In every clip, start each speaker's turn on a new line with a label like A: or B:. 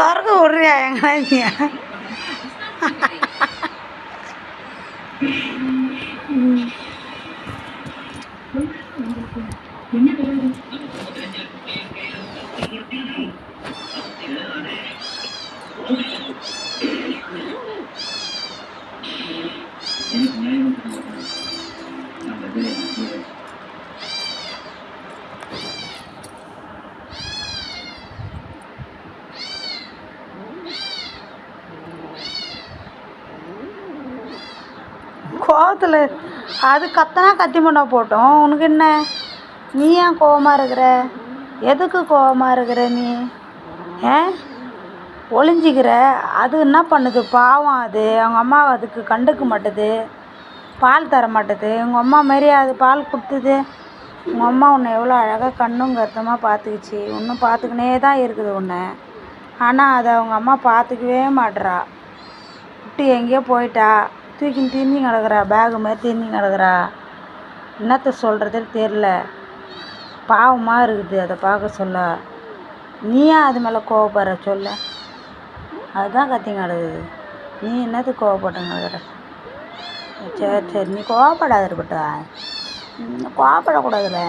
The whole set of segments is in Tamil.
A: സ്വർഗം ഉറിയാ ഞങ്ങളെ ഞാൻ Mm-hmm. கோவத்தில் அது கத்தனா கத்தி மண்டை போட்டோம். உனக்கு என்ன? நீ ஏன் கோவமாக இருக்கிற? எதுக்கு கோவமாக இருக்கிற நீ? ஏ ஒளிஞ்சிக்கிற? அது என்ன பண்ணுது? பாவம் அது. அவங்க அம்மா அதுக்கு கண்டுக்க மாட்டுது. பால் தர மாட்டுது. உங்கள் அம்மா மாரி அது பால் கொடுத்துது. உங்கள் அம்மா உன்னை எவ்வளோ அழகாக கண்ணும் கருத்தமாக பார்த்துக்குச்சு இன்னும் பார்த்துக்கினே தான் இருக்குது உன்னை. ஆனால் அதை அவங்க அம்மா பார்த்துக்கவே மாட்டுறா விட்டு எங்கேயோ போயிட்டா. தூக்கின்னு திரிஞ்சு கிடக்குறா பேகு மாதிரி திரிஞ்சு கிடக்குறா என்னத்த சொல்கிறதே தெரில பாவமாக இருக்குது அதை பார்க்க சொல்ல. நீ ஏன் அது மேலே கோவப்படுற சொல்ல. அதுதான் கத்தி கிடக்குது நீ என்னத்துக்கு கோவப்பட்டு கிடக்குற சரி சரி நீ கோவப்படாத இருக்கட்டா கோவப்படக்கூடாதுல்ல.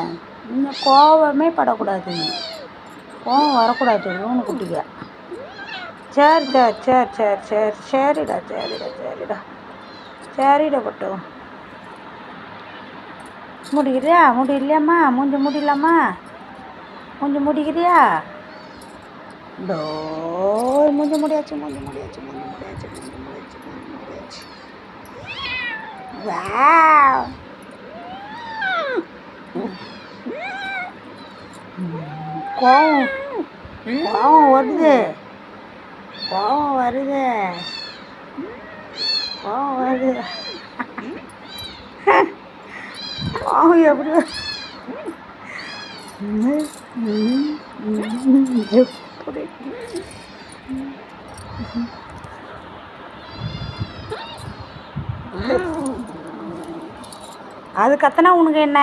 A: நீ கோவமே படக்கூடாது. நீ கோவம் வரக்கூடாது லூனு குட்டிக்க. சரி சரி சரி சரி சரி சரிடா சரிடா சரிடா. சரிடா பட்டு முடிக்கிறியா முடியலையாம்மா? மூஞ்சி முடியலாமா? மூஞ்சி முடிக்கிறியா டோ மூஞ்சி முடியாச்சு மூஞ்சி முடியாச்சு மூஞ்சி முடியாச்சு மூஞ்சி முடியாச்சு மூஞ்சி முடியாச்சு. வாவ். கோவம் கோவம் வருது. கோவம் வருது. கோவம் வருது கோவம் எப்படி? எப்படி? அது கத்தனா உனக்கு என்ன?